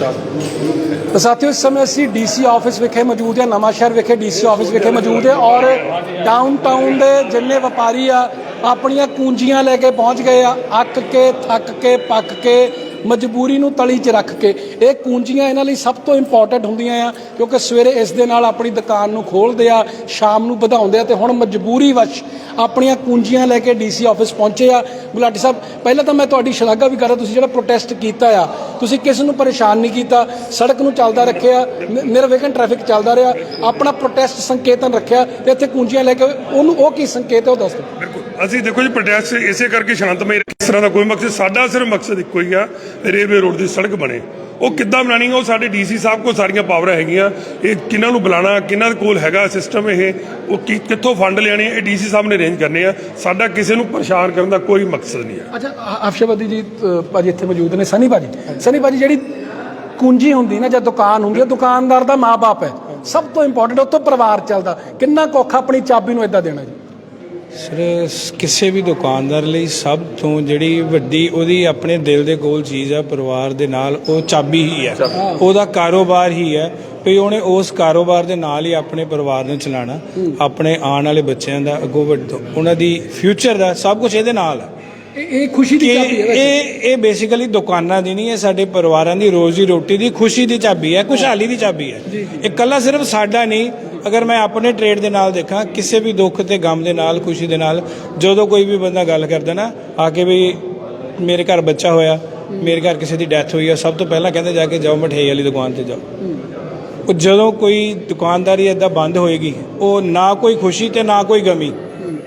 ਤਾਂ ਸਾਥੀਓ, ਇਸ ਸਮੇਂ ਅਸੀਂ ਡੀਸੀ ਆਫਿਸ ਵਿਖੇ ਮੌਜੂਦ ਹਾਂ, ਨਵਾਂ ਸ਼ਹਿਰ ਵਿਖੇ ਡੀਸੀ ਆਫਿਸ ਵਿਖੇ ਮੌਜੂਦ ਹਾਂ ਔਰ ਡਾਊਨਟਾਊਨ ਦੇ ਜਿੰਨੇ ਵਪਾਰੀ ਆ, ਆਪਣੀਆਂ ਕੁੰਜੀਆਂ ਲੈ ਕੇ ਪਹੁੰਚ ਗਏ ਆ, ਅੱਕ ਕੇ, ਥੱਕ ਕੇ, ਪੱਕ ਕੇ ਮਜਬੂਰੀ ਨੂੰ ਤਲੀ 'ਚ ਰੱਖ ਕੇ, ਇਹ ਕੁੰਜੀਆਂ ਇਹਨਾਂ ਲਈ ਸਭ ਤੋਂ ਇੰਪੋਰਟੈਂਟ ਹੁੰਦੀਆਂ ਆ, ਕਿਉਂਕਿ ਸਵੇਰੇ ਇਸ ਦੇ ਨਾਲ ਆਪਣੀ ਦੁਕਾਨ ਨੂੰ ਖੋਲ੍ਹਦੇ ਆ, ਸ਼ਾਮ ਨੂੰ ਵਧਾਉਂਦੇ ਆ ਤੇ ਹੁਣ ਮਜਬੂਰੀ ਵਸ਼ ਆਪਣੀਆਂ ਕੁੰਜੀਆਂ ਲੈ ਕੇ ਡੀਸੀ ਆਫਿਸ ਪਹੁੰਚੇ ਆ। ਗੁਲਾਟੀ ਸਾਹਿਬ, ਪਹਿਲਾਂ ਤਾਂ ਮੈਂ ਤੁਹਾਡੀ ਸ਼ਲਾਘਾ ਵੀ ਕਰਦਾ ਤੁਸੀਂ ਜਿਹੜਾ ਪ੍ਰੋਟੈਸਟ ਕੀਤਾ ਆ, ਤੁਸੀਂ ਕਿਸੇ ਨੂੰ ਪਰੇਸ਼ਾਨ ਨਹੀਂ ਕੀਤਾ? ਸੜਕ ਨੂੰ ਚੱਲਦਾ ਰੱਖਿਆ ਨਿਰਵਿਘਨ ਟ੍ਰੈਫਿਕ ਚੱਲਦਾ ਰਿਹਾ, ਆਪਣਾ ਪ੍ਰੋਟੈਸਟ ਸੰਕੇਤਨ ਰੱਖਿਆ ਤੇ ਇੱਥੇ ਕੁੰਜੀਆਂ ਲੈ ਕੇ, ਉਹਨੂੰ ਉਹ ਕੀ ਸੰਕੇਤ ਹੈ ਉਹ ਦੱਸ ਦਿਓ। ਅਸੀਂ ਦੇਖੋ ਜੀ ਪ੍ਰੋਟੈਸਟ ਇਸੇ ਕਰਕੇ ਸ਼ਾਂਤਮਈ ਇਸ ਤਰ੍ਹਾਂ ਦਾ ਕੋਈ ਮਕਸਦ, ਸਾਡਾ ਸਿਰਫ ਮਕਸਦ ਇੱਕੋ ਹੀ ਆ, ਰੇਲਵੇ ਰੋਡ ਦੀ ਸੜਕ ਬਣੇ। ਉਹ ਕਿੱਦਾਂ ਬਣਾਣੀ, ਉਹ ਸਾਡੇ ਡੀਸੀ ਸਾਹਿਬ ਕੋਲ ਸਾਰੀਆਂ ਪਾਵਰਾਂ ਹੈਗੀਆਂ। ਇਹ ਕਿਹਨਾਂ ਨੂੰ ਬੁਲਾਣਾ, ਕਿਹਨਾਂ ਕੋਲ ਹੈਗਾ ਸਿਸਟਮ ਇਹ, ਉਹ ਕੀ, ਕਿੱਥੋਂ ਫੰਡ ਲੈਣੇ ਇਹ ਡੀਸੀ ਸਾਹਿਬ ਨੇ ਅਰੇਂਜ ਕਰਨੇ ਆ। ਸਾਡਾ ਕਿਸੇ ਨੂੰ ਪਰੇਸ਼ਾਨ ਕਰਨ ਦਾ ਕੋਈ ਮਕਸਦ ਨਹੀਂ ਹੈ ਅੱਛਾ ਅਫਸ਼ਵਦੀ ਜੀ ਭਾਜੀ ਇੱਥੇ ਮੌਜੂਦ ਨੇ, ਸਨੀ ਭਾਜੀ। ਸਨੀ ਭਾਜੀ, ਜਿਹੜੀ ਕੁੰਜੀ ਹੁੰਦੀ ਨਾ, ਜਾਂ ਦੁਕਾਨ ਹੁੰਦੀ ਹੈ ਦੁਕਾਨਦਾਰ ਦਾ ਮਾਪੇ ਹੈ। ਸਭ ਤੋਂ ਇੰਪੋਰਟੈਂਟ ਉੱਥੋਂ ਪਰਿਵਾਰ ਚੱਲਦਾ। ਕਿੰਨਾ ਕੁ ਆਪਣੀ ਚਾਬੀ ਨੂੰ ਇਦਾਂ ਦੇਣਾ ਜੀ। ਸਰ ਕਿਸੇ ਵੀ ਦੁਕਾਨਦਾਰ ਲਈ ਸਭ ਤੋਂ ਜਿਹੜੀ ਵੱਡੀ ਉਹਦੀ ਆਪਣੇ ਦਿਲ ਦੇ ਕੋਲ ਚੀਜ਼ ਆ ਪਰਿਵਾਰ ਦੇ ਨਾਲ ਉਹ ਚਾਬੀ ਹੀ ਹੈ। ਉਹਦਾ ਕਾਰੋਬਾਰ ਹੀ ਹੈ ਵੀ ਉਹਨੇ ਉਸ ਕਾਰੋਬਾਰ ਦੇ ਨਾਲ ਹੀ ਆਪਣੇ ਪਰਿਵਾਰ ਨੂੰ ਚਲਾਉਣਾ ਆਪਣੇ ਆਉਣ ਵਾਲੇ ਬੱਚਿਆਂ ਦਾ ਅੱਗੋਂ ਵੱਡ ਉਹਨਾਂ ਦੀ ਫਿਊਚਰ ਦਾ ਸਭ ਕੁਝ ਇਹਦੇ ਨਾਲ ਹੈ ਇਹ ਖੁਸ਼ੀ ਦੀ ਚਾਬੀ ਹੈ। ਇਹ ਇਹ ਬੇਸਿਕਲੀ ਦੁਕਾਨਾਂ ਦੀ ਨਹੀਂ ਹੈ ਸਾਡੇ ਪਰਿਵਾਰਾਂ ਦੀ ਰੋਜ਼ੀ ਰੋਟੀ ਦੀ ਖੁਸ਼ੀ ਦੀ ਚਾਬੀ ਹੈ ਖੁਸ਼ਹਾਲੀ ਦੀ ਚਾਬੀ ਹੈ ਇਹ ਇਕੱਲਾ ਸਿਰਫ ਸਾਡਾ ਨਹੀਂ ਅਗਰ ਮੈਂ ਆਪਣੇ ਟ੍ਰੇਡ ਦੇ ਨਾਲ ਦੇਖਾਂ, ਕਿਸੇ ਵੀ ਦੁੱਖ ਤੇ ਗਮ ਦੇ ਨਾਲ, ਖੁਸ਼ੀ ਦੇ ਨਾਲ, ਜਦੋਂ ਕੋਈ ਵੀ ਬੰਦਾ ਗੱਲ ਕਰਦਾ ਨਾ, ਆ ਕੇ ਵੀ ਮੇਰੇ ਘਰ ਬੱਚਾ ਹੋਇਆ, ਮੇਰੇ ਘਰ ਕਿਸੇ ਦੀ ਡੈਥ ਹੋਈ ਆ, ਸਭ ਤੋਂ ਪਹਿਲਾਂ ਕਹਿੰਦੇ ਜਾ ਕੇ ਜਾਓ ਮਠਿਆਈ ਵਾਲੀ ਦੁਕਾਨ ਤੇ ਜਾਓ। ਉਹ ਜਦੋਂ ਕੋਈ ਦੁਕਾਨਦਾਰੀ ਏਦਾਂ ਬੰਦ ਹੋਏਗੀ, ਉਹ ਨਾ ਕੋਈ ਖੁਸ਼ੀ ਤੇ ਨਾ ਕੋਈ ਗਮੀ।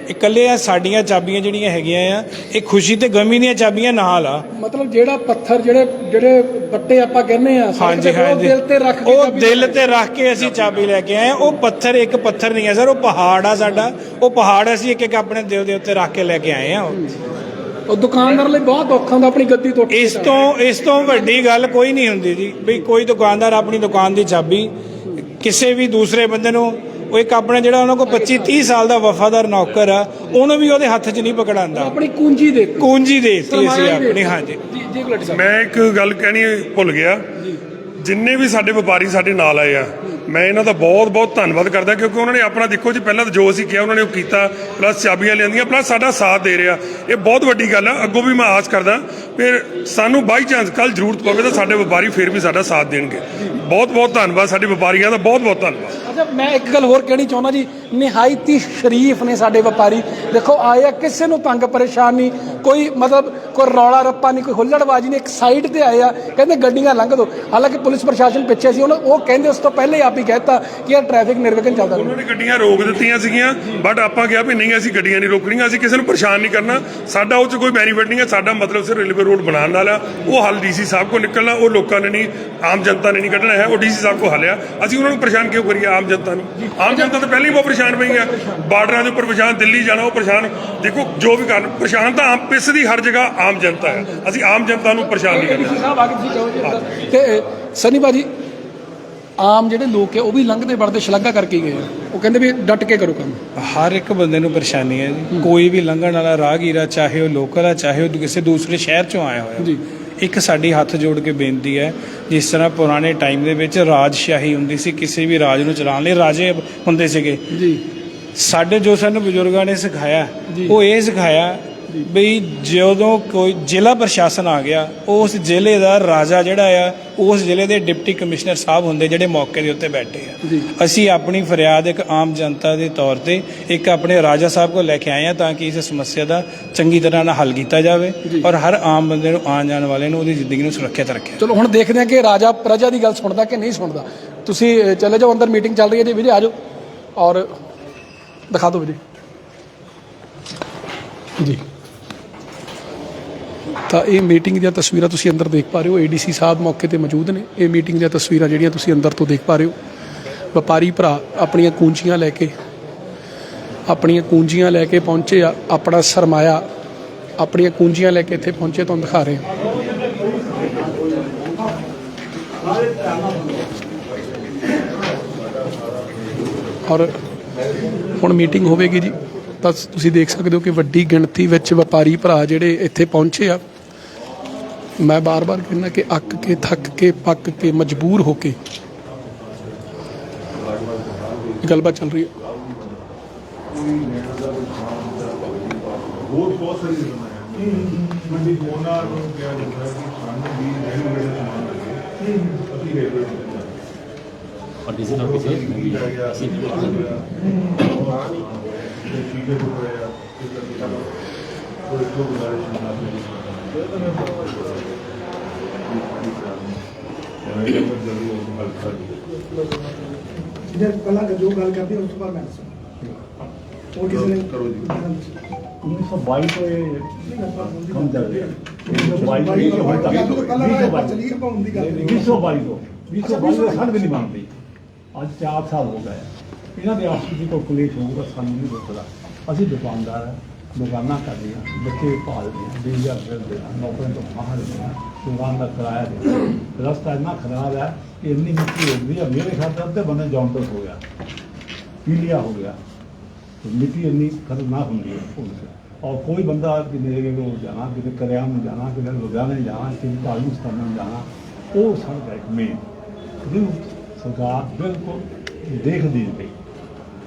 ਇਕੱਲੇ ਆ ਸਾਡੀਆਂ ਚਾਬੀਆਂ ਜਿਹੜੀਆਂ ਹੈਗੀਆਂ ਆ ਇਹ ਖੁਸ਼ੀ ਤੇ ਗਮੀ ਦੀਆਂ ਚਾਬੀਆਂ ਨਾਲ ਆ। ਮਤਲਬ ਜਿਹੜਾ ਪੱਥਰ ਜਿਹੜੇ ਜਿਹੜੇ ਬੱਟੇ ਆਪਾਂ ਕਹਿੰਦੇ ਆ ਹਾਂਜੀ ਦਿਲ ਤੇ ਰੱਖ ਕੇ ਉਹ ਦਿਲ ਤੇ ਰੱਖ ਕੇ ਅਸੀਂ ਚਾਬੀ ਲੈ ਕੇ ਆਏ। ਉਹ ਪੱਥਰ ਇੱਕ ਪੱਥਰ ਨਹੀਂ ਹੈ ਸਰ ਉਹ ਪਹਾੜ ਆ ਸਾਡਾ। ਉਹ ਪਹਾੜ ਅਸੀਂ ਇੱਕ ਇੱਕ ਆਪਣੇ ਦਿਲ ਦੇ ਉੱਤੇ ਰੱਖ ਕੇ ਲੈ ਕੇ ਆਏ ਆ। ਉਹ ਦੁਕਾਨਦਾਰ ਲਈ ਬਹੁਤ ਔਖਾ ਹੁੰਦਾ ਆਪਣੀ ਗੱਦੀ ਤੋਂ ਇਸ ਤੋਂ ਇਸ ਤੋਂ ਵੱਡੀ ਗੱਲ ਕੋਈ ਨਹੀਂ ਹੁੰਦੀ ਜੀ। ਵੀ ਕੋਈ ਦੁਕਾਨਦਾਰ ਆਪਣੀ ਦੁਕਾਨ ਦੀ ਚਾਬੀ ਕਿਸੇ ਵੀ ਦੂਸਰੇ ਬੰਦੇ ਨੂੰ ਉਹ ਇੱਕ ਆਪਣਾ ਜਿਹੜਾ ਉਹਨਾਂ ਕੋਲ 25 30 ਸਾਲ ਦਾ ਵਫਾਦਾਰ ਨੌਕਰ ਆ ਉਹਨੂੰ ਵੀ ਉਹਦੇ ਹੱਥ 'ਚ ਨਹੀਂ ਪਕੜਾਉਂਦਾ। ਆਪਣੀ ਕੁੰਜੀ ਦੇ ਕੁੰਜੀ ਦੇਤੀ ਅਸੀਂ ਦੇ ਆਪਣੀ ਹਾਂਜੀ। ਜੀ ਜੀ ਗੁਲਾਟੀ ਸਾਹਿਬ ਮੈਂ ਇੱਕ ਗੱਲ ਕਹਿਣੀ ਭੁੱਲ ਗਿਆ। ਜਿੰਨੇ ਵੀ ਸਾਡੇ ਵਪਾਰੀ ਸਾਡੇ ਨਾਲ ਆਏ ਆ ਮੈਂ ਇਹਨਾਂ ਦਾ ਬਹੁਤ ਬਹੁਤ ਧੰਨਵਾਦ ਕਰਦਾ ਕਿਉਂਕਿ ਉਹਨਾਂ ਨੇ ਆਪਣਾ ਦੇਖੋ ਜੀ ਪਹਿਲਾਂ ਤਾਂ ਜੋ ਅਸੀਂ ਕਿਹਾ ਉਹਨਾਂ ਨੇ ਉਹ ਕੀਤਾ ਪਲੱਸ ਚਾਬੀਆਂ ਲਿਆਂਦੀਆਂ ਪਲੱਸ ਸਾਡਾ ਸਾਥ ਦੇ ਰਿਹਾ। ਇਹ ਬਹੁਤ ਵੱਡੀ ਗੱਲ ਆ ਅੱਗੋਂ ਵੀ ਮੈਂ ਆਸ ਕਰਦਾ ਫਿਰ ਸਾਨੂੰ ਬਾਈ ਚਾਂਸ ਕੱਲ ਜ਼ਰੂਰਤ ਪਵੇ ਤਾਂ ਸਾਡੇ ਵਪਾਰੀ ਫਿਰ ਵੀ ਸਾਡਾ ਸਾਥ ਦੇਣਗੇ। ਬਹੁਤ ਬਹੁਤ ਧੰਨਵਾਦ ਸਾਡੇ ਵਪਾਰੀਆਂ ਦਾ ਬਹੁਤ ਬਹੁਤ ਧੰਨਵਾਦ। ਅੱਛਾ ਮੈਂ ਇੱਕ ਗੱਲ ਹੋਰ ਕਹਿਣੀ ਚਾਹੁੰਦਾ ਜੀ। ਨਿਹਾਇਤੀ ਸ਼ਰੀਫ ਨੇ ਸਾਡੇ ਵਪਾਰੀ। ਦੇਖੋ ਆਏ ਆ ਕਿਸੇ ਨੂੰ ਤੰਗ ਪਰੇਸ਼ਾਨ ਨਹੀਂ। ਕੋਈ ਮਤਲਬ ਕੋਈ ਰੌਲਾ ਰੱਪਾ ਨਹੀਂ ਕੋਈ ਹੁੱਲੜਬਾਜੀ ਨਹੀਂ। ਇੱਕ ਸਾਈਡ ਤੇ ਆਏ ਆ ਕਹਿੰਦੇ ਗੱਡੀਆਂ ਲੰਘ ਦੋ। ਹਾਲਾਂਕਿ ਪੁਲਿਸ ਪ੍ਰਸ਼ਾਸਨ ਪਿੱਛੇ ਸੀ ਉਹਨਾਂ ਉਹ ਕਹਿੰਦੇ ਉਸ ਤੋਂ ਪਹਿਲੇ ਆਪ ਹੀ ਕਹਿਤਾ ਕਿ ਇਹ ਟ੍ਰੈਫਿਕ ਨਿਰਵਿਘਨ ਚੱਲਦਾ ਰਹੇ। ਉਹਨਾਂ ਨੇ ਗੱਡੀਆਂ ਰੋਕ ਦਿੱਤੀਆਂ ਸੀਗੀਆਂ ਬਟ ਆਪਾਂ ਕਿਹਾ ਵੀ ਨਹੀਂ ਅਸੀਂ ਗੱਡੀਆਂ ਨਹੀਂ ਰੋਕਣੀਆਂ ਅਸੀਂ ਕਿਸੇ ਨੂੰ ਪਰੇਸ਼ਾਨ ਨਹੀਂ ਕਰਨਾ। ਸਾਡਾ ਉਹ 'ਚ ਕੋਈ ਬੈਨੀਫਿਟ ਨਹੀਂ ਹੈ ਸਾਡਾ ਮਤਲਬ ਸਿਰ ਰੇਲਵੇ ਰੋਡ ਬਣਾਉਣ ਨਾਲ ਉਹ ਹੱਲ ਡੀਸੀ ਸਾਹਿਬ ਕੋ ਨਿਕਲਣਾ, ਉਹ ਲੋਕਾਂ ਨੇ ਨਹੀਂ, ਆਮ ਜਨਤਾ ਨੇ ਨਹੀਂ ਕੱਢਣਾ ਹੈ, ਉਹ ਡੀਸੀ ਸਾਹਿਬ ਕੋ ਹੱਲ ਆ ਅਸੀਂ ਉਹਨਾਂ ਨੂੰ ਪਰੇਸ਼ਾਨ ਕਿਉਂ ਕਰੀਏ ਆਮ ਜਨਤਾ ਨੂੰ? ਆਮ ਜਨਤਾ ਤਾਂ ਪਹਿਲਾਂ ਹੀ ਬਹੁਤ ਪਰੇਸ਼ਾਨ ਪਈ ਆ ਬਾਰਡਰਾਂ ਦੇ ਉੱਪਰ ਪਰੇਸ਼ਾਨ, ਦਿੱਲੀ ਜਾਣਾ, ਉਹ ਪਰੇਸ਼ਾਨ। ਦੇਖੋ, ਜੋ ਵੀ ਕਰਨ, ਪਰੇਸ਼ਾਨ ਤਾਂ ਆਮ ਪਿਸ ਦੀ ਹਰ ਜਗ੍ਹਾ ਆਮ ਜਨਤਾ ਹੈ। ਅਸੀਂ ਆਮ ਜਨਤਾ ਨੂੰ ਪਰੇਸ਼ਾਨ ਨਹੀਂ ਕਰਨਾ। ਸਾਹਿਬ, ਆ ਕੇ ਕਹੋ ਜੀ। ਤੇ ਸਨੀ ਬਾਜੀ ਆਮ ਜਿਹੜੇ ਲੋਕ ਹੈ ਉਹ ਵੀ ਲੰਘਦੇ ਵੜਦੇ ਸ਼ਲਾਘਾ ਕਰਕੇ ਗਏ ਆ। ਉਹ ਕਹਿੰਦੇ ਵੀ ਡਟ ਕੇ ਕਰੋ ਕੰਮ। ਹਰ ਇੱਕ ਬੰਦੇ ਨੂੰ ਪਰੇਸ਼ਾਨੀ ਹੈ ਜੀ। ਕੋਈ ਵੀ ਲੰਘਣ ਵਾਲਾ ਰਾਹਗੀਰ ਚਾਹੇ ਉਹ ਲੋਕਲ ਆ ਚਾਹੇ ਉਹ ਕਿਸੇ ਦੂਸਰੇ ਸ਼ਹਿਰ ਚੋਂ ਆਇਆ ਹੋਇਆ। ਜੀ। ਇੱਕ ਸਾਡੀ ਹੱਥ ਜੋੜ ਕੇ ਬੇਨਤੀ ਹੈ ਜਿਸ ਤਰ੍ਹਾਂ ਪੁਰਾਣੇ ਟਾਈਮ ਦੇ ਵਿੱਚ ਰਾਜਸ਼ਾਹੀ ਹੁੰਦੀ ਸੀ ਕਿਸੇ ਵੀ ਰਾਜ ਨੂੰ ਚਲਾਉਣ ਲਈ ਰਾਜੇ ਹੁੰਦੇ ਸੀਗੇ। ਜੀ। ਸਾਡੇ ਜੋ ਸਾਨੂੰ ਬਜ਼ੁਰਗਾਂ ਨੇ ਸਿਖਾਇਆ। ਉਹ ਇਹ ਸਿਖਾਇਆ ਬਈ ਜਦੋਂ ਕੋਈ ਜ਼ਿਲ੍ਹਾ ਪ੍ਰਸ਼ਾਸਨ ਆ ਗਿਆ ਉਸ ਜ਼ਿਲ੍ਹੇ ਦਾ ਰਾਜਾ ਜਿਹੜਾ ਆ ਉਸ ਜ਼ਿਲ੍ਹੇ ਦੇ ਡਿਪਟੀ ਕਮਿਸ਼ਨਰ ਸਾਹਿਬ ਹੁੰਦੇ ਜਿਹੜੇ ਮੌਕੇ ਦੇ ਉੱਤੇ ਬੈਠੇ। ਆ। ਅਸੀਂ ਆਪਣੀ ਫਰਿਆਦ ਇੱਕ ਆਮ ਜਨਤਾ ਦੇ ਤੌਰ ਤੇ ਇੱਕ ਆਪਣੇ ਰਾਜਾ ਸਾਹਿਬ ਕੋਲ ਲੈ ਕੇ ਆਏ ਆ ਤਾਂ ਕਿ ਇਸ ਸਮੱਸਿਆ ਦਾ ਚੰਗੀ ਤਰ੍ਹਾਂ ਨਾਲ ਹੱਲ ਕੀਤਾ ਜਾਵੇ ਔਰ ਹਰ ਆਮ ਬੰਦੇ ਨੂੰ ਆਉਣ ਜਾਣ ਵਾਲੇ ਨੂੰ ਉਹਦੀ ਜ਼ਿੰਦਗੀ ਨੂੰ ਸੁਰੱਖਿਅਤ ਰੱਖਿਆ ਚਲੋ ਹੁਣ ਦੇਖਦੇ ਹਾਂ ਕਿ ਰਾਜਾ ਪ੍ਰਜਾ ਦੀ ਗੱਲ ਸੁਣਦਾ ਕਿ ਨਹੀਂ ਸੁਣਦਾ। ਤੁਸੀਂ ਚਲੇ ਜਾਓ ਅੰਦਰ ਮੀਟਿੰਗ ਚੱਲ ਰਹੀ ਹੈ ਜੀ ਵੀਰੇ ਆ ਜਾਓ। ਔਰ ਦਿਖਾ ਦਿਓ ਵੀਰੇ। ਜੀ। ਤਾਂ ਇਹ ਮੀਟਿੰਗ ਦੀਆਂ ਤਸਵੀਰਾਂ ਤੁਸੀਂ ਅੰਦਰ ਦੇਖ ਪਾ ਰਹੇ ਹੋ। ਏਡੀਸੀ ਸਾਹਿਬ ਮੌਕੇ ਤੇ ਮੌਜੂਦ ਨੇ। ਇਹ ਮੀਟਿੰਗ ਦੀਆਂ ਤਸਵੀਰਾਂ ਜਿਹੜੀਆਂ ਤੁਸੀਂ ਅੰਦਰ ਤੋਂ ਦੇਖ ਪਾ ਰਹੇ ਹੋ। ਵਪਾਰੀ ਭਰਾ ਆਪਣੀਆਂ ਕੂੰਜੀਆਂ ਲੈ ਕੇ, ਆਪਣੀਆਂ ਕੂੰਜੀਆਂ ਲੈ ਕੇ ਪਹੁੰਚੇ ਆ। ਆਪਣਾ ਸਰਮਾਇਆ ਆਪਣੀਆਂ ਕੂੰਜੀਆਂ ਲੈ ਕੇ ਇੱਥੇ ਪਹੁੰਚੇ ਤੁਹਾਨੂੰ ਦਿਖਾ ਰਹੇ ਹਾਂ। ਔਰ ਹੁਣ ਮੀਟਿੰਗ ਹੋਵੇਗੀ ਜੀ। ਤਾਂ ਤੁਸੀਂ ਦੇਖ ਸਕਦੇ ਹੋ ਕਿ ਵੱਡੀ ਗਿਣਤੀ ਵਿੱਚ ਵਪਾਰੀ ਭਰਾ ਜਿਹੜੇ ਇੱਥੇ ਪਹੁੰਚੇ ਆ। ਮੈਂ ਬਾਰ-ਬਾਰ ਕਹਿੰਦਾ ਕਿ ਅੱਕ ਕੇ ਥੱਕ ਕੇ ਪੱਕ ਕੇ ਮਜਬੂਰ ਹੋ ਕੇ। ਗੱਲਬਾਤ ਚੱਲ ਰਹੀ ਹੈ। ਕੋਈ ਹੈ। ਕੋਈ ਕੋਈ ਗੁਜ਼ਾਰਿਸ਼ ਜਿਹੜੇ ਪਹਿਲਾਂ ਜੋ ਗੱਲ ਕਰਦੇ ਉਸ ਤੋਂ ਬਾਅਦ ਮੈਂ ਦੱਸਾਂ। ਉਹ ਕਿਸੇ ਨੇ? ਕਰੋ ਜੀ। 1922 ਤੋਂ ਇਹ ਕੰਮ ਚੱਲ ਰਿਹਾ 1922 ਬਾਈ ਤੋਂ ਹੁਣ ਤੱਕ ਪਹਿਲਾਂ ਨਾ ਚਲੀ ਪਾਉਣ ਦੀ ਗੱਲ 222 ਤੋਂ 222 ਤੋਂ ਸਾਨੂੰ ਵੀ ਨਹੀਂ ਮੰਨਦੀ। ਅੱਜ 4 ਸਾਲ ਹੋ ਗਏ। ਇਹਨਾਂ ਦੇ ਆਪਸ ਦੀ ਕੋਈ ਕਲੇਸ਼ ਹੋਊਗਾ ਸਾਨੂੰ ਨਹੀਂ ਅਸੀਂ ਦੁਕਾਨਦਾਰ ਹਾਂ। ਦੁਕਾਨਾਂ ਕਰਦੀਆਂ ਬੱਚੇ ਭਾਲਦੀਆਂ 20000 ਰੁਪਏ ਆ ਨੌਕਰੀ ਤੋਂ ਬਾਹਰ ਨੇ। ਦੁਕਾਨ ਦਾ ਕਿਰਾਇਆ ਦੇ ਰਸਤਾ ਇੰਨਾ ਖਰਾਬ ਹੈ ਕਿ ਇੰਨੀ ਮਿੱਟੀ ਹੁੰਦੀ ਹੈ। ਮੇਰੇ ਖਾਤੇ ਅੱਧੇ ਬੰਦੇ ਜੌਂਟਸ ਹੋ ਗਿਆ। ਪੀਲਿਆ ਹੋ ਗਿਆ। ਮਿੱਟੀ ਇੰਨੀ ਖਤਰਨਾਕ ਹੁੰਦੀ ਹੈ ਔਰ ਕੋਈ ਬੰਦਾ ਕਿਤੇ ਕਿਤੇ ਜਾਣਾ, ਕਿਤੇ ਕਰਿਆ ਨੂੰ ਜਾਣਾ, ਕਿਤੇ ਨੇ ਜਾਣਾ, ਕਿਤੇ ਤਾਲੂ ਸਥਾਨ ਨੂੰ ਜਾਣਾ, ਉਹ ਸੜਕ ਇੱਕ ਮੇਨ ਜਿਹਨੂੰ ਸਰਕਾਰ ਬਿਲਕੁਲ ਦੇਖਦੀ ਨਹੀਂ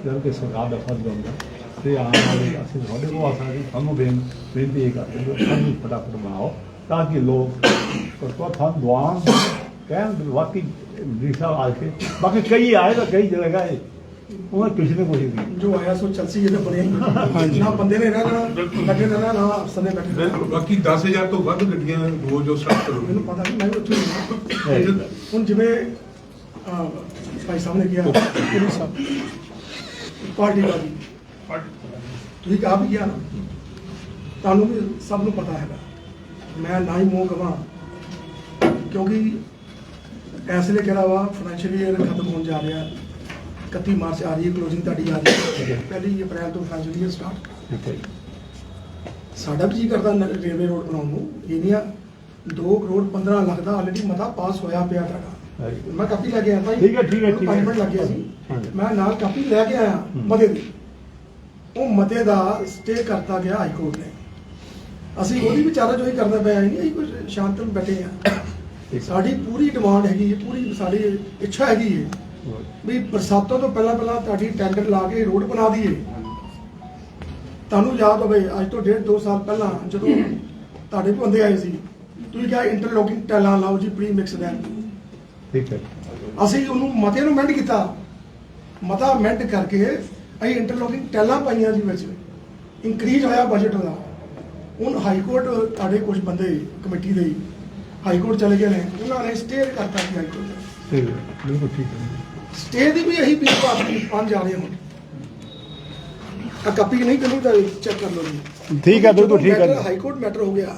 ਜਦ ਕਿ ਸਰਕਾਰ ਦਾ ਫਰਜ਼ ਹੁੰਦਾ ਤੇ ਆਉਣ ਵਾਲੇ ਅਸੀਂ ਤੁਹਾਡੇ ਕੋਲ ਆ ਸਕਦੇ ਸਾਨੂੰ ਬੇਨ ਬੇਨਤੀ ਕਰਦੇ ਹਾਂ ਸਾਨੂੰ ਫਟਾਫਟ ਬਣਾਓ ਤਾਂ ਕਿ ਲੋਕ ਕੋ ਤੁਹਾਨੂੰ ਦੁਆਨ ਕਹਿਣ ਵਾਕੀ ਜੀ ਸਾਹਿਬ ਆ ਕੇ ਬਾਕੀ ਕਈ ਆਏ ਤਾਂ ਕਈ ਜਗ੍ਹਾ ਹੈ ਉਹਨਾਂ ਕੁਛ ਨੇ ਕੁਛ ਨਹੀਂ ਜੋ ਆਇਆ ਸੋ ਚਲਸੀ ਜਿਹਦਾ ਬਣਿਆ ਨਾ ਬੰਦੇ ਨੇ ਰਹਿਣਾ ਲੱਗੇ ਰਹਿਣਾ ਨਾ ਅਫਸਰ ਬੈਠੇ ਬਾਕੀ 10000 ਤੋਂ ਵੱਧ ਗੱਡੀਆਂ ਰੋਜ਼ ਜੋ ਸਟਾਰਟ ਕਰੋ। ਮੈਨੂੰ ਪਤਾ ਨਹੀਂ ਮੈਂ ਉੱਥੇ ਹੁਣ ਜਿਵੇਂ ਭਾਈ ਸਾਹਿਬ ਨੇ ਕਿਹਾ ਪਾਰਟੀ ਵਾਲੀ ਤੁਸੀਂ ਕਹਾ ਵੀ ਗਿਆ ਨਾ ਤੁਹਾਨੂੰ ਵੀ ਸਭ ਨੂੰ ਪਤਾ ਹੈਗਾ। ਮੈਂ ਨਾ ਹੀ ਮੂੰਹ ਕਵਾਂ ਕਿਉਂਕਿ ਇਸ ਲਈ ਕਿਹੜਾ ਵਾ ਫਾਈਨੈਂਸ਼ੀਅਲ ਈਅਰ ਖਤਮ ਹੋਣ ਜਾ ਰਿਹਾ। 31 ਮਾਰਚ ਆ ਰਹੀ ਹੈ ਕਲੋਜ਼ਿੰਗ ਤੁਹਾਡੀ ਆ ਰਹੀ ਹੈ। ਪਹਿਲੀ ਅਪ੍ਰੈਲ ਤੋਂ ਫਾਈਨੈਂਸ਼ੀਅਲ ਈਅਰ ਸਟਾਰਟ ਸਾਡਾ ਵੀ ਜੀ ਕਰਦਾ ਰੇਲਵੇ ਰੋਡ ਬਣਾਉਣ ਨੂੰ। ਇਹ ਨਹੀਂ ਆ 2 ਕਰੋੜ 15 ਲੱਖ ਦਾ ਆਲਰੇਡੀ ਮਤਾ ਪਾਸ ਹੋਇਆ ਪਿਆ ਤੁਹਾਡਾ। ਮੈਂ ਕਾਪੀ ਲੈ ਕੇ ਆਇਆ ਭਾਈ। ਠੀਕ ਹੈ, ਠੀਕ ਹੈ, ਮਿੰਟ ਲੱਗੇ ਸੀ। ਮੈਂ ਨਾਲ ਕਾਪੀ ਲੈ ਕੇ ਆਇਆ ਮਤੇ ਦੀ ਉਹ ਮਤੇ ਦਾ ਸਟੇ ਕਰਤਾ ਗਿਆ ਹਾਈ ਕੋਰਟ ਨੇ। ਅਸੀਂ ਉਹਦੀ ਵਿਚਾਰਾ ਜੋ ਹੀ ਕਰਨਾ ਪਿਆ ਨਹੀਂ ਅਸੀਂ ਕੁਝ ਸ਼ਾਂਤਮ ਬੈਠੇ ਆ ਸਾਡੀ ਪੂਰੀ ਡਿਮਾਂਡ ਹੈਗੀ ਹੈ ਪੂਰੀ ਸਾਡੀ ਇੱਛਾ ਹੈਗੀ ਹੈ ਵੀ ਬਰਸਾਤਾਂ ਤੋਂ ਪਹਿਲਾਂ ਪਹਿਲਾਂ ਤੁਹਾਡੀ ਟੈਂਡਰ ਲਾ ਕੇ ਰੋਡ ਬਣਾ ਦਈਏ। ਤੁਹਾਨੂੰ ਯਾਦ ਹੋਵੇ ਅੱਜ ਤੋਂ ਡੇਢ ਦੋ ਸਾਲ ਪਹਿਲਾਂ ਜਦੋਂ ਤੁਹਾਡੇ ਬੰਦੇ ਆਏ ਸੀ ਤੁਸੀਂ ਕਿਹਾ ਇੰਟਰਲੋਕਿੰਗ ਟੈਲਾਂ ਲਾਓ ਜੀ ਪ੍ਰੀ ਮਿਕਸ ਠੀਕ ਹੈ। ਅਸੀਂ ਉਹਨੂੰ ਮਤੇ ਨੂੰ ਮੈਂਡ ਕੀਤਾ। ਮਤਾ ਮੈਂਡ ਕਰਕੇ ਅਸੀਂ ਇੰਟਰਲੋਕਿੰਗ ਟੈਲਾਂ ਪਾਈਆਂ ਜੀ ਵਿੱਚ। ਇਨਕਰੀਜ਼ ਹੋਇਆ ਬਜਟ ਉਹਦਾ ਹੁਣ ਹਾਈ ਕੋਰਟ ਤੁਹਾਡੇ ਕੁਝ ਬੰਦੇ ਕਮੇਟੀ ਦੇ ਹਾਈ ਕੋਰਟ ਚਲੇ ਗਏ ਨੇ ਉਹਨਾਂ ਨੇ ਸਟੇ ਕਰਤਾ ਸੀ ਹਾਈ ਕੋਰਟ ਠੀਕ ਹੈ ਬਿਲਕੁਲ ਠੀਕ ਹੈ। ਸਟੇ ਦੀ ਵੀ ਇਹੀ ਬਿਲ ਪਾਸ ਪੰਜ ਜਾ ਰਹੇ ਹੁਣ। ਆ ਕਾਪੀ ਨਹੀਂ ਕਰਨੀ ਤਾਂ ਚੈੱਕ ਕਰ ਲਓ ਜੀ। ਠੀਕ ਹੈ, ਬਿਲਕੁਲ ਠੀਕ ਹੈ। ਹਾਈ ਕੋਰਟ ਮੈਟਰ ਹੋ ਗਿਆ।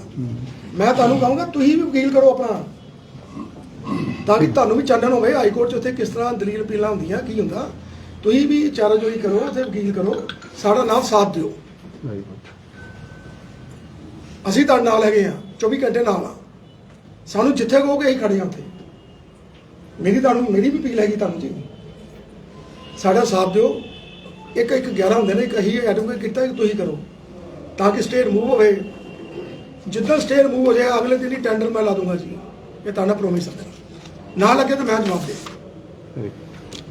ਮੈਂ ਤੁਹਾਨੂੰ ਕਹੂੰਗਾ ਤੁਸੀਂ ਵੀ ਵਕੀਲ ਕਰੋ ਆਪਣਾ। ਤਾਂ ਕਿ ਤੁਹਾਨੂੰ ਵੀ ਚਾਨਣ ਹੋਵੇ ਹਾਈ ਕੋਰਟ 'ਚ ਉੱਥੇ ਕਿਸ ਤਰ੍ਹਾਂ ਦਲੀਲ ਅਪੀਲਾਂ ਹੁੰਦੀਆਂ ਕੀ ਹੁੰਦਾ। ਤੁਸੀਂ ਵੀ ਚਾਰਾਜੋਈ ਕਰੋ ਉੱਥੇ ਵਕੀਲ ਕਰੋ ਸਾਡਾ ਨਾਲ ਸਾਥ ਦਿਓ। ਅਸੀਂ ਤੁਹਾਡੇ ਨਾਲ ਹੈਗੇ ਆ 24 ਘੰਟੇ ਨਾਲ ਆ ਸਾਨੂੰ ਜਿੱਥੇ ਕਹੋਗੇ ਅਸੀਂ ਖੜੇ ਆ ਉੱਥੇ। ਮੇਰੀ ਤੁਹਾਨੂੰ ਮੇਰੀ ਵੀ ਅਪੀਲ ਹੈਗੀ ਤੁਹਾਨੂੰ ਜੀ। ਸਾਡਾ ਸਾਥ ਦਿਓ। ਇੱਕ ਇੱਕ 11 ਹੁੰਦੇ ਨੇ ਇੱਕ ਅਸੀਂ ਐਡਵੋਕੇਟ ਕੀਤਾ ਕਿ ਤੁਸੀਂ ਕਰੋ। ਤਾਂ ਕਿ ਸਟੇ ਰਿਮੂਵ ਹੋਵੇ। ਜਿੱਦਾਂ ਸਟੇ ਰਿਮੂਵ ਹੋ ਜਾਏ ਅਗਲੇ ਦਿਨ ਹੀ ਟੈਂਡਰ ਮੈਂ ਲਾ ਦੂੰਗਾ ਜੀ। ਇਹ ਤੁਹਾਡਾ ਪ੍ਰੋਮਿਸ ਹੈ। ਨਾ ਲੱਗੇ ਤਾਂ ਮੈਂ ਜਵਾਬ ਦੇ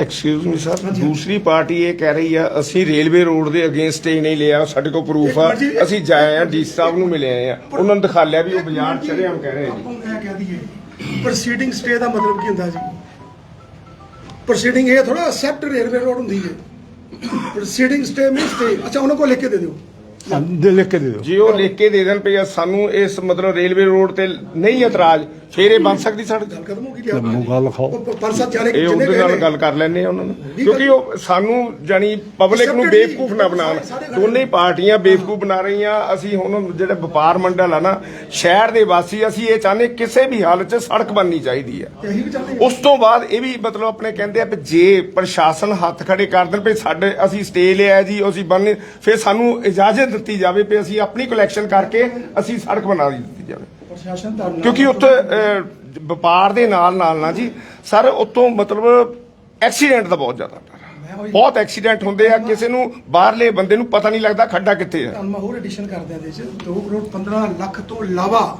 ਐਕਸਕਿਊਜ਼ ਮੀ ਸਰ। ਦੂਸਰੀ ਪਾਰਟੀ ਇਹ ਕਹਿ ਰਹੀ ਆ ਅਸੀਂ ਰੇਲਵੇ ਰੋਡ ਦੇ ਅਗੇਂਸਟ ਹੀ ਨਹੀਂ ਲਿਆ ਸਾਡੇ ਕੋਲ ਪ੍ਰੂਫ ਆ। ਅਸੀਂ ਜਾਏ ਆ ਡੀ ਸਾਹਿਬ ਨੂੰ ਮਿਲੇ ਆਏ ਆ। ਉਹਨਾਂ ਨੂੰ ਦਿਖਾ ਲਿਆ ਵੀ ਉਹ ਬਾਜ਼ਾਰ ਕਹਿ ਰਹੇ ਆ ਜੀ। ਆਪਾਂ ਨੂੰ ਇਹ ਕਹਿ ਦਈਏ ਪ੍ਰੋਸੀਡਿੰਗ ਸਟੇ ਦਾ ਮਤਲਬ ਕੀ ਹੁੰਦਾ ਜੀ? ਪ੍ਰੋਸੀਡਿੰਗ ਇਹ ਥੋੜਾ ਅਸੈਪਟ ਰੇਲਵੇ ਰੋਡ ਹੁੰਦੀ ਹੈ। ਪ੍ਰੋਸੀਡਿੰਗ ਸਟੇ ਮੀਨ ਸਟੇ ਅੱਛਾ ਉਹਨਾਂ ਕੋਲ ਲਿਖ ਕੇ ਦੇ ਦਿਓ। ਦੇ ਲਿਖ ਕੇ ਦੇ ਦਿਓ। ਜੇ ਉਹ ਲਿਖ ਕੇ ਦੇ ਦੇਣ ਪਈ ਸਾਨੂੰ ਇਸ ਮਤਲਬ ਰੇਲਵੇ ਰੋਡ ਤੇ ਨਹੀਂ ਇਤਰਾਜ਼ ਫੇਰ ਇਹ ਬਣ ਸਕਦੀ ਸੜਕ? ਗੱਲ ਖਤਮ ਹੋ ਗਈ ਜੀ ਮੂੰਹ ਗੱਲ ਖਾਓ। ਉਹ ਸੱਤ ਜਾਣੇ ਇਹ ਉਹਦੇ ਗਏ ਨਾਲ ਗੱਲ ਕਰ ਲੈਣੇ ਉਹਨਾਂ ਨੂੰ। ਕਿਉਂਕਿ ਉਹ ਸਾਨੂੰ ਜਾਨੀ ਪਬਲਿਕ ਨੂੰ Accepted ਬੇਵਕੂਫ ਨਾ। ਬਣਾਉਣ। ਦੋਨੇ ਹੀ ਪਾਰਟੀਆਂ ਬੇਵਕੂਫ ਬਣਾ ਰਹੀਆਂ। ਅਸੀਂ ਹੁਣ ਜਿਹੜੇ ਵਪਾਰ ਮੰਡਲ ਆ ਨਾ ਸ਼ਹਿਰ ਦੇ ਵਾਸੀ ਅਸੀਂ ਇਹ ਚਾਹੁੰਦੇ ਕਿਸੇ ਵੀ ਹਾਲਤ 'ਚ ਸੜਕ ਬਣਨੀ ਚਾਹੀਦੀ ਆ। ਤੇ ਅਸੀਂ ਵੀ ਚਾਹੁੰਦੇ ਹਾਂ। ਉਸ ਤੋਂ ਬਾਅਦ ਇਹ ਵੀ ਮਤਲਬ ਆਪਣੇ ਕਹਿੰਦੇ ਆ ਵੀ ਜੇ ਪ੍ਰਸ਼ਾਸਨ ਹੱਥ ਖੜੇ ਕਰ ਦੇਣ ਵੀ ਸਾਡੇ ਅਸੀਂ ਸਟੇ ਲਿਆ ਜੀ ਅਸੀਂ ਬੰਨ ਫਿਰ ਸਾਨੂੰ ਇਜਾਜ਼ਤ ਦਿੱਤੀ ਜਾਵੇ ਵੀ ਅਸੀਂ ਆਪਣੀ ਕਲੈਕਸ਼ਨ ਕਰਕੇ ਅਸੀਂ ਸੜਕ ਬਣਾ ਦਿੱਤੀ ਜਾਵੇ। ਪ੍ਰਸ਼ਾਸਨ ਕਿਉਂਕਿ ਉੱਥੇ ਅਹ, ਵਪਾਰ ਦੇ ਨਾਲ ਨਾਲ ਨਾ ਜੀ ਸਰ ਉੱਤੋਂ ਮਤਲਬ ਐਕਸੀਡੈਂਟ ਦਾ ਬਹੁਤ ਜ਼ਿਆਦਾ ਡਰ ਮੈਂ ਆ। ਉਹੀ- ਬਹੁਤ ਐਕਸੀਡੈਂਟ ਹੁੰਦੇ ਆ ਕਿਸੇ ਨੂੰ ਬਾਹਰਲੇ ਬੰਦੇ ਨੂੰ ਪਤਾ ਨਹੀਂ ਲੱਗਦਾ ਖੱਡਾ ਕਿੱਥੇ ਆ। ਤੁਹਾਨੂੰ ਮੈਂ ਹੋਰ ਐਡੀਸ਼ਨ ਕਰ ਦਿਆਂ ਦੇ ਚ 2 ਕਰੋੜ 15 ਲੱਖ ਤੋਂ ਇਲਾਵਾ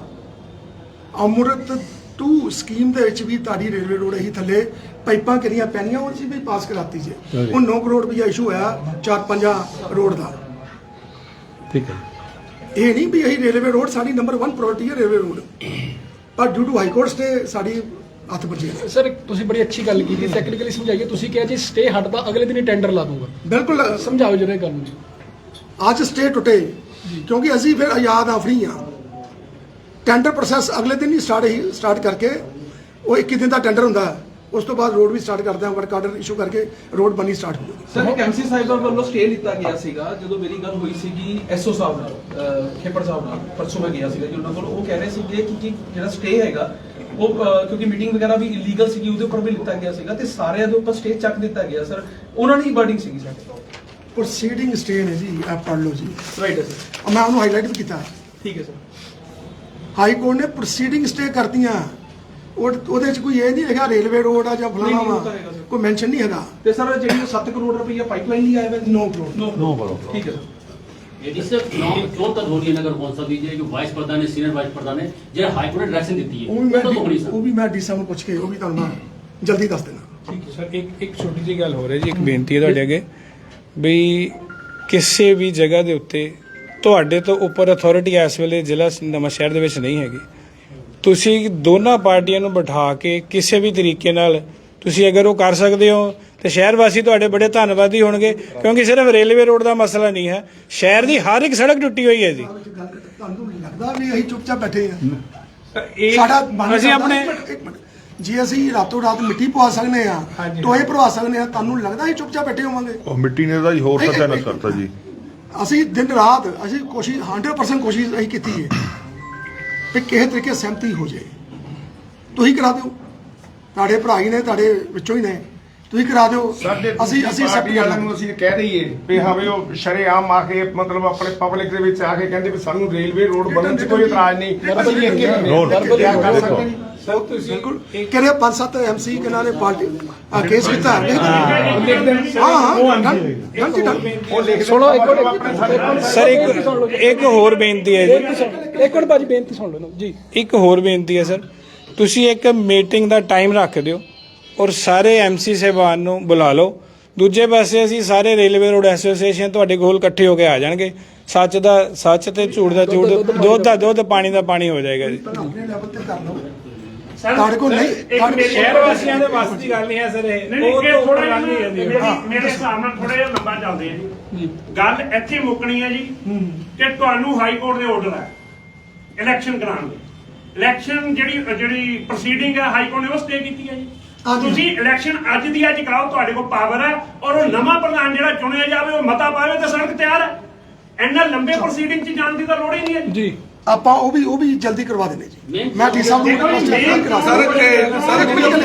ਅਮਰਤ 2 ਸਕੀਮ ਦੇ ਵਿੱਚ ਵੀ ਤੁਹਾਡੀ ਰੇਲਵੇ ਰੋਡ ਇਹੀ ਥੱਲੇ ਪਾਈਪਾਂ ਕਿਹੜੀਆਂ ਪੈਣੀਆਂ ਉਹ ਚ ਵੀ ਪਾਸ ਕਰਾਤੀ ਜੇ। ਉਹ 9 ਕਰੋੜ ਰੁਪਇਆ ਇਸ਼ੂ ਹੋਇਆ ਚਾਰ ਪੰਜਾਂ ਰੋਡ ਦਾ। ਠੀਕ ਹੈ। ਇਹ ਨਹੀਂ ਵੀ ਇਹੀ ਰੇਲਵੇ ਰੋਡ ਸਾਡੀ ਨੰਬਰ 1 ਪ੍ਰਾਇੋਰਟੀ ਹੈ ਰੇਲਵੇ ਰੋਡ। ਪਰ due to high court stay ਸਾਡੀ ਹੱਥ ਬੱਜੇ ਸਰ ਤੁਸੀਂ ਬੜੀ ਅੱਛੀ ਗੱਲ ਕੀਤੀ ਟੈਕਨੀਕਲੀ ਸਮਝਾਈਏ। ਤੁਸੀਂ ਕਿਹਾ ਜੀ ਸਟੇ ਹਟਦਾ ਅਗਲੇ ਦਿਨ ਹੀ ਟੈਂਡਰ ਲਾ ਦੂੰਗਾ। ਬਿਲਕੁਲ। ਸਮਝਾਓ ਜਰਾ ਗੱਲ ਨੂੰ ਅੱਜ ਸਟੇ ਟੁੱਟੇ ਕਿਉਂਕਿ ਅਸੀਂ ਫਿਰ ਆਜ਼ਾਦ ਆ ਫਰੀ ਆ ਟੈਂਡਰ ਪ੍ਰੋਸੈਸ ਅਗਲੇ ਦਿਨ ਹੀ ਸਟਾਰਟ ਸਟਾਰਟ ਕਰਕੇ ਉਹ 21 ਦਿਨ ਦਾ ਟੈਂਡਰ ਹੁੰਦਾ। ਉਸ ਤੋਂ ਬਾਅਦ ਰੋਡ ਵੀ ਸਟਾਰਟ ਕਰਦੇ ਹਾਂ ਵਰਕ ਆਰਡਰ ਇਸ਼ੂ ਕਰਕੇ ਰੋਡ ਬਣੀ ਸਟਾਰਟ ਹੋ ਜਾਊਗੀ ਸਰ ਇੱਕ ਐਮਸੀ ਸਾਹਿਬਾਨ ਵੱਲੋਂ ਸਟੇ ਲਿੱਤਾ ਗਿਆ ਸੀਗਾ ਜਦੋਂ ਮੇਰੀ ਗੱਲ ਹੋਈ ਸੀਗੀ ਐਸਓ ਸਾਹਿਬ ਨਾਲ ਖੇਪੜ ਸਾਹਿਬ ਨਾਲ ਪਰਸੋਂ ਮੈਂ ਗਿਆ ਸੀਗਾ ਜੀ ਉਹਨਾਂ ਕੋਲ ਉਹ ਕਹਿ ਰਹੇ ਸੀਗੇ ਕਿ ਕਿ ਜਿਹੜਾ ਸਟੇ ਹੈਗਾ ਉਹ ਕਿਉਂਕਿ ਮੀਟਿੰਗ ਵਗੈਰਾ ਵੀ ਇਲੀਗਲ ਸੀਗੀ ਉਹਦੇ ਉੱਪਰ ਵੀ ਲਿੱਤਾ ਗਿਆ ਸੀਗਾ ਤੇ ਸਾਰਿਆਂ ਦੇ ਉੱਪਰ ਸਟੇ ਚੱਕ ਦਿੱਤਾ ਗਿਆ ਸਰ। ਉਹਨਾਂ ਦੀ ਵਰਡਿੰਗ ਸੀਗੀ ਸਾਡੇ ਪ੍ਰੋਸੀਡਿੰਗ ਸਟੇ ਨੇ ਜੀ ਆ ਪੜ੍ਹ ਲਓ ਜੀ। ਰਾਈਟ ਹੈ ਸਰ। ਮੈਂ ਉਹਨੂੰ ਹਾਈਲਾਈਟ ਵੀ ਕੀਤਾ। ਠੀਕ ਹੈ ਸਰ। ਹਾਈ ਕੋਰਟ ਨੇ ਪ੍ਰੋਸੀਡਿੰਗ ਸਟੇ ਕਰਤੀਆਂ। ਉਹ ਉਹਦੇ ਚ ਕੋਈ ਇਹ ਨਹੀਂ ਹੈਗਾ ਰੇਲਵੇ ਰੋਡ ਆ ਜਾਂ ਫਲਾਣਾ ਨਹੀਂ, ਉਹ ਵਾ। ਤਾਂ ਹੈਗਾ ਸਰ। ਕੋਈ ਮੈਂਸ਼ਨ ਨਹੀਂ ਹੈਗਾ। ਤੇ ਸਰ ਜਿਹੜੀ 7 ਕਰੋੜ ਰੁਪਈਆ ਪਾਈਪਲਾਈਨ ਲਈ ਆਇਆ ਹੋਇਆ 9 ਕਰੋੜ। ਨੋ ਕਰੋੜ। ਠੀਕ ਹੈ ਸਰ। ਇਹ ਜਿਸ ਚੋਣ ਚੋਣ ਤੱਕ ਹੋ ਰਹੀ ਹੈ ਨਗਰ ਕੌਂਸਲ ਦੀ? ਜੇ ਕਿ ਵਾਈਸ ਪ੍ਰਧਾਨ ਨੇ ਸੀਨੀਅਰ ਵਾਈਸ ਪ੍ਰਧਾਨ ਨੇ ਜਿਹੜਾ ਹਾਈ ਕੋਰਟ ਨੇ ਡਾਇਰੈਕਸ਼ਨ ਦਿੱਤੀ ਹੈ ਉਹ ਵੀ ਮੈਂ ਤਾਂ ਹੋਣੀ ਉਹ ਵੀ ਮੈਂ ਡੀ ਸਾਹਿਬ ਨੂੰ ਪੁੱਛ ਕੇ ਉਹ ਵੀ ਤੁਹਾਨੂੰ ਮੈਂ ਜਲਦੀ ਦੱਸ ਦੇਣਾ ਸਰ ਇੱਕ ਇੱਕ ਛੋਟੀ ਜਿਹੀ ਗੱਲ ਹੋ ਰਹੀ ਜੀ ਇੱਕ ਬੇਨਤੀ ਹੈ ਤੁਹਾਡੇ ਅੱਗੇ। ਵੀ ਕਿਸੇ ਵੀ ਜਗ੍ਹਾ ਦੇ ਉੱਤੇ ਤੁਹਾਡੇ ਤੋਂ ਉੱਪਰ ਅਥਾਰਟੀ ਇਸ ਵੇਲੇ ਜ਼ਿਲ੍ਹਾ ਨਵਾਂ ਸ਼ਹਿਰ ਦੇ ਵਿੱਚ ਨਹੀਂ ਹੈਗੀ। ਤੁਸੀਂ ਦੋਨਾਂ ਪਾਰਟੀਆਂ ਨੂੰ ਬਿਠਾ ਕੇ ਕਿਸੇ ਵੀ ਤਰੀਕੇ ਨਾਲ ਤੁਸੀਂ ਅਗਰ ਉਹ ਕਰ ਸਕਦੇ ਹੋ ਤੇ ਸ਼ਹਿਰ ਵਾਸੀ ਤੁਹਾਡੇ ਬੜੇ ਧੰਨਵਾਦੀ ਹੋਣਗੇ ਕਿਉਂਕਿ ਸਿਰਫ ਰੇਲਵੇ ਰੋਡ ਦਾ ਮਸਲਾ ਨਹੀਂ ਹੈ ਸ਼ਹਿਰ ਦੀ ਹਰ ਇੱਕ ਸੜਕ ਟੁੱਟੀ ਹੋਈ ਹੈ ਜੀ। ਤੁਹਾਨੂੰ ਲੱਗਦਾ ਵੀ ਅਸੀਂ ਚੁੱਪਚਾਪ ਬੈਠੇ ਆ ਇਹ ਸਾਡਾ ਮਨ ਅਸੀਂ ਕਰਦਾ- ਆਪਣੇ ਇੱਕ ਮਿੰਟ, ਇੱਕ ਮਿੰਟ। ਜੇ ਅਸੀਂ ਰਾਤੋਂ ਰਾਤ ਮਿੱਟੀ ਪਵਾ ਸਕਦੇ ਆ ਟੋਏ ਭਰਵਾ ਸਕਦੇ ਆ ਤੁਹਾਨੂੰ ਲੱਗਦਾ ਅਸੀਂ ਚੁੱਪਚਾਪ ਬੈਠੇ ਹੋਵਾਂਗੇ? ਉਹ ਮਿੱਟੀ ਨੇ ਤਾਂ ਜੀ ਹੋਰ ਸਤਿਆਨਾਸ਼ ਕਰਤਾ ਜੀ। ਅਸੀਂ ਦਿਨ ਰਾਤ ਅਸੀਂ ਕੋਸ਼ਿਸ਼ 100% ਕੋਸ਼ਿਸ਼ ਅਸੀਂ ਕੀਤੀ ਹੈ। ਕਿ ਕਿਸੇ ਤਰੀਕੇ ਸਹਿਮਤੀ ਹੋ ਜਾਏ। ਤੁਸੀਂ ਕਰਾ ਦਿਓ। ਤੁਹਾਡੇ ਭਰਾ ਹੀ ਨੇ ਤੁਹਾਡੇ ਵਿੱਚੋਂ ਹੀ ਨੇ। ਤੁਸੀਂ ਕਰਾ ਦਿਓ। ਅਸੀਂ ਅਸੀਂ ਕਰ ਵਾਲਿਆਂ ਨੂੰ ਅਸੀਂ ਕਹਿ ਦਈਏ ਵੀ ਹਵੇ ਉਹ ਸ਼ਰੇਆਮ ਆ ਕੇ ਮਤਲਬ ਆਪਣੇ ਪਬਲਿਕ ਦੇ ਵਿੱਚ ਆ ਕੇ ਕਹਿੰਦੇ ਵੀ ਸਾਨੂੰ ਰੇਲਵੇ ਰੋਡ ਬਣਨ 'ਚ ਕੋਈ ਇਤਰਾਜ਼ ਨਹੀਂ। ਅਸੀਂ ਤਿਆਰ ਕਰ ਸਕਦੇ ਸਰ ਤੁਸੀਂ ਬਿਲਕੁਲ ਕਿਹੜੇ ਪੰਜ ਸੱਤ ਐਮਸੀ ਕਿਨਾਂ ਨੇ ਪਾਰਟੀ ਆ ਕੇਸ ਕੀਤਾ? ਹੈ। ਹਾਂ ਹਾਂ ਡਨ ਸੁਣੋ ਇੱਕ ਮਿੰਟ ਆਪਣੇ ਸਾਰੇ ਸਰ ਇੱਕ ਇੱਕ ਹੋਰ ਬੇਨਤੀ ਹੈ ਜੀ। ਇੱਕ ਮਿੰਟ ਭਾਜੀ ਬੇਨਤੀ ਸੁਣ ਲਓ। ਜੀ। ਇੱਕ ਹੋਰ ਬੇਨਤੀ ਹੈ ਸਰ। ਤੁਸੀਂ ਇੱਕ ਮੀਟਿੰਗ ਦਾ ਟਾਈਮ ਰੱਖ ਦਿਓ ਔਰ ਸਾਰੇ ਐਮਸੀ ਸਾਹਿਬਾਨ ਨੂੰ ਬੁਲਾ ਲਓ। ਦੂਜੇ ਪਾਸੇ ਅਸੀਂ ਸਾਰੇ ਰੇਲਵੇ ਰੋਡ ਐਸੋਸੀਏਸ਼ਨ ਤੁਹਾਡੇ ਕੋਲ ਇਕੱਠੇ ਹੋ ਕੇ ਆ ਜਾਣਗੇ। ਸੱਚ ਦਾ ਸੱਚ ਤੇ ਝੂਠ ਦਾ ਝੂਠ ਦੁੱਧ ਦਾ ਦੁੱਧ ਪਾਣੀ ਦਾ ਪਾਣੀ ਹੋ ਜਾਏਗਾ ਜੀ। ਤੇ ਤੁਹਾਡੇ ਕੋਲ ਨਹੀਂ ਤੁਹਾਡੇ ਸ਼ਹਿਰ ਵਾਸੀਆਂ ਦੇ ਵਾਸਤੇ ਦੀ ਗੱਲ ਨਹੀਂ ਹੈ ਸਰ ਇਹ। ਨਹੀਂ ਨਹੀਂ ਇਹ ਥੋੜਾ ਜਿਹਾ ਨਾ ਮੇਰੀ- ਮੇਰੇ ਹਿਸਾਬ ਨਾਲ ਥੋੜਾ ਜਿਹਾ ਲੰਬਾ ਚੱਲਦੇ ਆ ਜੀ। ਗੱਲ ਇੱਥੇ ਮੁੱਕਣੀ ਹੈ ਜੀ ਕਿ ਤੁਹਾਨੂੰ ਹਾਈ ਕੋਰਟ ਦੇ ਆਰਡਰ ਹੈ ਇਲੈਕਸ਼ਨ ਕਰਾਉਣ ਦੇ। ਇਲੈਕਸ਼ਨ ਜਿਹੜੀ ਜਿਹੜੀ ਪ੍ਰੋਸੀਡਿੰਗ ਹੈ ਹਾਈ ਕੋਰਟ ਨੇ ਉਹ ਸਟੇ ਕੀਤੀ ਹੈ ਜੀ। ਹਾਂਜੀ। ਤੁਸੀਂ ਇਲੈਕਸ਼ਨ ਅੱਜ ਦੀ ਅੱਜ ਕਰਾਓ ਤੁਹਾਡੇ ਕੋਲ ਪਾਵਰ ਹੈ ਔਰ ਉਹ ਨਵਾਂ ਪ੍ਰਧਾਨ ਜਿਹੜਾ ਚੁਣਿਆ ਜਾਵੇ ਉਹ ਮਤਾ ਪਾਵੇ ਤੇ ਸੜਕ ਤਿਆਰ ਹੈ। ਇੰਨਾ ਲੰਬੇ ਪ੍ਰੋਸੀਡਿੰਗ 'ਚ ਜਾਣ ਦੀ ਤਾਂ ਲੋੜ ਹੀ ਨਹੀਂ ਹੈ ਜੀ। ਆਪਾਂ ਉਹ ਵੀ ਉਹ ਵੀ ਜਲਦੀ ਕਰਵਾ ਦੇਣੇ ਜੀ। ਮੈਂ ਡੀ ਸਾਹਿਬ ਨੂੰ ਕਰਾ ਸਰ, ਸਰ, ਇੱਕ ਮਿੰਟ ਇੱਕ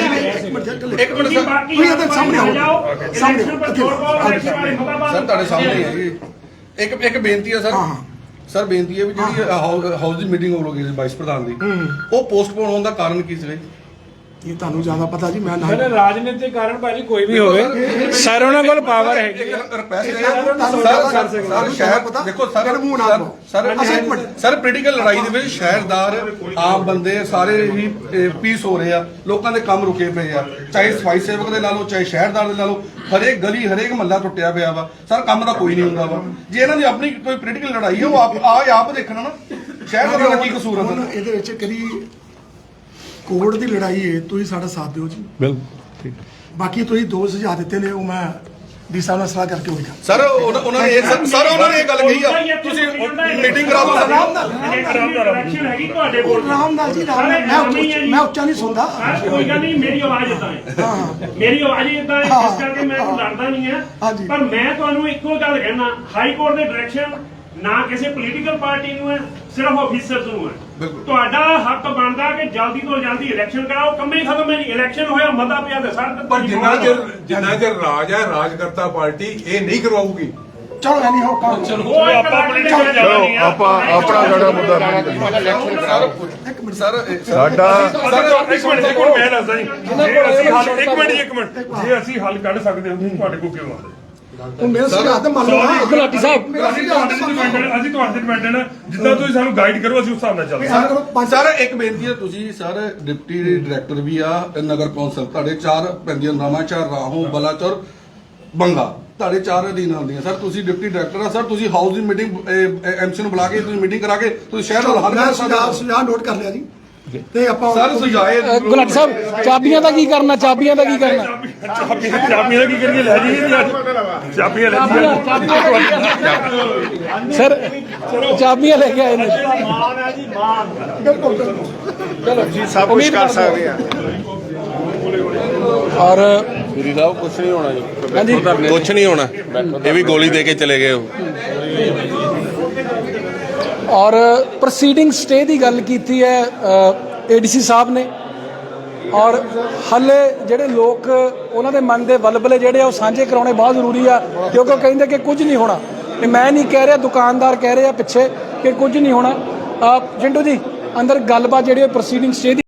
ਮਿੰਟ ਮਿੰਟ ਤੁਸੀਂ ਇਹਦੇ ਸਾਹਮਣੇ ਆਓ। ਸਾਹਮਣੇ ਸਰ ਤੁਹਾਡੇ ਸਾਹਮਣੇ ਹੈ ਜੀ। ਇੱਕ ਇੱਕ ਬੇਨਤੀ ਹੈ ਸਰ। ਸਰ ਬੇਨਤੀ ਹੈ ਵੀ ਜਿਹੜੀ ਹਾਊਸ ਦੀ ਮੀਟਿੰਗ ਹੋ ਗਈ ਸੀ ਵਾਈਸ ਪ੍ਰਧਾਨ ਦੀ। ਉਹ ਪੋਸਟਪੋਨ ਹੋਣ ਦਾ ਕਾਰਨ ਕੀ ਸੀ ਇਹ ਤੁਹਾਨੂੰ ਜ਼ਿਆਦਾ ਪਤਾ ਜੀ ਮੈਂ ਨਾ ਸਰ ਰਾਜਨੀਤਿਕ ਕਾਰਨ ਭਾਜੀ ਕੋਈ ਵੀ ਹੋਵੇ ਸਰ ਉਹਨਾਂ ਕੋਲ ਪਾਵਰ ਹੈਗੀ ਹੈ। ਸਰ ਜ਼ਿਆਦਾ ਸਰ ਸਰ ਸਰ ਸ਼ਹਿਰ ਪਤਾ। ਦੇਖੋ ਸਰ ਮੇਰੇ ਮੂੰਹ ਨਾਲ ਪਾਓ। ਸਰ ਅੱਛਾ, ਇੱਕ ਮਿੰਟ। ਸਰ ਪੋਲੀਟੀਕਲ ਲੜਾਈ ਦੇ ਵਿੱਚ ਸ਼ਹਿਰਦਾਰ ਆਮ ਬੰਦੇ ਸਾਰੇ ਹੀ ਪੀਸ ਹੋ ਰਹੇ ਆ। ਲੋਕਾਂ ਦੇ ਕੰਮ ਰੁਕੇ ਪਏ ਆ। ਚਾਹੇ ਸਫ਼ਾਈ ਸੇਵਕ ਦੇ ਲਾ ਲਓ ਚਾਹੇ ਸ਼ਹਿਰਦਾਰ ਦੇ ਲਾ ਲਓ ਹਰੇਕ ਗਲੀ ਹਰੇਕ ਮਹੱਲਾ ਟੁੱਟਿਆ ਪਿਆ ਵਾ। ਸਰ ਕੰਮ ਦਾ ਕੋਈ ਨਹੀਂ ਹੁੰਦਾ ਵਾ। ਜੇ ਇਹਨਾਂ ਦੀ ਆਪਣੀ ਕੋਈ ਪੋਲੀਟੀਕਲ ਲੜਾਈ ਹੈ ਉਹ ਆਪ ਆ ਆਪ ਦੇਖਣਾ ਨਾ। ਸ਼ਹਿਰਦਾਰਾਂ ਦਾ ਕੀ ਕਸੂਰ ਹੈ ਇਹਦੇ ਵਿੱਚ ਕਦੀ ਕੋਰਟ ਦੀ ਲੜਾਈ ਹੈ ਤੁਸੀਂ ਸਾਡਾ ਸਾਥ ਦਿਓ ਜੀ। ਬਿਲਕੁਲ। ਬਾਕੀ ਤੁਸੀਂ ਦੋ ਸੁਝਾਅ ਦਿੱਤੇ ਨੇ ਉਹ ਮੈਂ ਡੀ ਸਾਹਿਬ ਨਾਲ ਸਲਾਹ ਕਰਕੇ ਹੋਈ ਸਰ ਉਹਨਾਂ ਉਹਨਾਂ ਨੇ ਇਹ ਸਰ ਉਹਨਾਂ ਨੇ ਇਹ ਗੱਲ ਕਹੀ ਆ। ਤੁਸੀਂ ਮੀਟਿੰਗ ਕਰਾ ਦਿਓ ਸਰ ਇਲੈਕਸ਼ਨ ਹੈਗੀ ਤੁਹਾਡੇ ਕੋਲ। ਰਾਮ ਨਾਲ ਜੀ ਰਾਮ ਨਾਲ ਮੈਂ ਉੱਚ- ਮੈਂ ਉੱਚਾ ਨਹੀਂ ਸੁਣਦਾ। ਕੋਈ ਗੱਲ ਨਹੀਂ ਮੇਰੀ ਆਵਾਜ਼ ਇਦਾਂ ਹੈ। ਮੇਰੀ ਆਵਾਜ਼ ਇਦਾਂ ਹੈ ਇਸ ਕਰਕੇ ਮੈਂ ਲੜਦਾ ਨਹੀਂ ਹੈ। ਹਾਂਜੀ। ਪਰ ਮੈਂ ਤੁਹਾਨੂੰ ਇੱਕੋ ਗੱਲ ਕਹਿਣਾ ਹਾਈ ਕੋਰਟ ਦੇ ਡਾਇਰੈਕਸ਼ਨ ਨਾ ਕਿਸੇ ਪੋਲੀਟੀਕਲ ਪਾਰਟੀ ਨੂੰ ਹੈ ਸਿਰਫ ਆਫੀਸਰਸ ਨੂੰ ਹੈ। ਤੁਹਾਡਾ ਹੱਕ ਬਣਦਾ ਕਿ ਜਲਦੀ ਤੋਂ ਜਲਦੀ ਇਲੈਕਸ਼ਨ ਕਰਾਓ ਕੰਮੇ ਖਤਮ ਹੈ ਨਹੀਂ ਇਲੈਕਸ਼ਨ ਹੋਇਆ ਮਤਾ ਪਿਆ ਤੇ ਸੜਕ ਪਰ ਜਿੰਨਾ ਚਿਰ ਜਿੰਨਾ ਚਿਰ ਰਾਜ ਹੈ ਰਾਜਕਰਤਾ ਪਾਰਟੀ ਇਹ ਨਹੀਂ ਕਰਵਾਉਗੀ ਚਲੋ ਐਨੀ ਹੋ ਕੰਮ। ਉਹ ਆਪਾਂ ਪੋਲੀਟੀਕਲ ਚਲੋ ਆਪਾਂ ਆਪਣਾ ਸਾਡਾ ਮੁੱਦਾ ਇੱਕ ਮਿੰਟ ਸਰ ਸਾਡਾ ਸਰ ਇੱਕ ਮਿੰਟ ਇੱਕ ਮਿੰਟ ਮੈਂ ਦੱਸਦਾ ਜੀ ਜੇ ਅਸੀਂ ਹੱਲ ਇੱਕ ਮਿੰਟ ਜੀ, ਇੱਕ ਮਿੰਟ। ਜੇ ਅਸੀਂ ਹੱਲ ਕੱਢ ਸਕਦੇ ਹਾਂ ਤੁਹਾਡੇ ਕੋਲ ਕਿਉਂ ਆ ਹੁਣ ਮੇਰੇ ਸਿਧਾਂਤ ਮੰਨ ਲਓ ਨਾ ਗੁਲਾਟੀ ਸਾਹਿਬ ਅਸੀਂ ਤੁਹਾਡੇ ਤੇ ਅਸੀਂ ਤੁਹਾਡੇ ਤੇ ਡਿਪੈਂਡੈਂਟ ਹਾਂ ਜਿੱਦਾਂ ਤੁਸੀਂ ਸਾਨੂੰ ਗਾਈਡ ਕਰੋ ਅਸੀਂ ਉਸ ਹਿਸਾਬ ਨਾਲ ਚੱਲਦੇ ਕਰੋ ਪੰਜ ਸਰ ਇੱਕ ਬੇਨਤੀ ਹੈ ਤੁਸੀਂ ਸਰ ਡਿਪਟੀ ਡਾਇਰੈਕਟਰ ਵੀ ਆ ਨਗਰ ਕੌਂਸਲ ਤੁਹਾਡੇ ਚਾਰ ਪੈਂਦੀਆਂ ਨਾਮਾਚਾਰ ਰਾਹੋਂ ਬਲਾਚੌਰ ਬੰਗਾ ਤੁਹਾਡੇ ਚਾਰ ਅਧੀਨ ਆਉਂਦੀਆਂ ਸਰ ਤੁਸੀਂ ਡਿਪਟੀ ਡਾਇਰੈਕਟਰ ਆ ਸਰ ਤੁਸੀਂ ਹਾਊਸ ਦੀ ਮੀਟਿੰਗ ਐਮਸੀ ਨੂੰ ਬੁਲਾ ਕੇ ਤੁਸੀਂ ਮੀਟਿੰਗ ਕਰਾ ਕੇ ਤੁਸੀਂ ਸ਼ਹਿਰ ਦਾ ਹੱਲ ਮੈਂ ਕਰ ਸੁਝਾਅ ਨੋਟ ਕਰ ਲਿਆ ਜੀ। ਤੇ ਆਪਾਂ ਸਰ ਸੁਝਾਏ ਗੁਲਾਟੀ ਸਾਹਿਬ ਚਾਬੀਆਂ ਦਾ ਕੀ ਕਰਨਾ ਚਾਬੀਆਂ ਦਾ ਕੀ ਕਰਨਾ? ਚਾਬੀਆਂ ਚਾਬੀਆਂ ਦਾ ਕੀ ਕਰੀਏ? ਲੈ ਜਾਈਏ ਅੱਜ। ਚਾਬੀਆਂ ਲੈ ਜਾਈਏ। ਸਰ ਚਾਬੀਆਂ ਲੈ ਕੇ ਆਏ ਨੇ। ਜੀ ਸਭ ਕੁਝ ਕਰ ਸਕਦੇ ਆ। ਔਰ ਸ੍ਰੀ ਸਾਹਿਬ ਕੁਛ ਨਹੀਂ ਹੋਣਾ ਜੀ। ਕੁਛ ਨਹੀਂ ਹੋਣਾ। ਇਹ ਵੀ ਗੋਲੀ ਦੇ ਕੇ ਚਲੇ ਗਏ ਉਹ। ਔਰ ਪ੍ਰੋਸੀਡਿੰਗ ਸਟੇ ਦੀ ਗੱਲ ਕੀਤੀ ਹੈ ਏਡੀਸੀ ਸਾਹਿਬ ਨੇ। ਔਰ ਹੱਲੇ ਜਿਹੜੇ ਲੋਕ ਉਹਨਾਂ ਦੇ ਮਨ ਦੇ ਬਲਬਲੇ ਜਿਹੜੇ ਆ ਉਹ ਸਾਂਝੇ ਕਰਾਉਣੇ ਬਹੁਤ ਜ਼ਰੂਰੀ ਆ ਕਿਉਂਕਿ ਉਹ ਕਹਿੰਦੇ ਕਿ ਕੁਝ ਨਹੀਂ ਹੋਣਾ। ਇਹ ਮੈਂ ਨਹੀਂ ਕਹਿ ਰਿਹਾ ਦੁਕਾਨਦਾਰ ਕਹਿ ਰਿਹਾ ਪਿੱਛੇ ਕਿ ਕੁਝ ਨਹੀਂ ਹੋਣਾ। ਅ, ਜੀ ਅੰਦਰ ਗੱਲਬਾਤ ਜਿਹੜੀ ਪ੍ਰੋਸੀਡਿੰਗ ਸਟੇ ਦੀ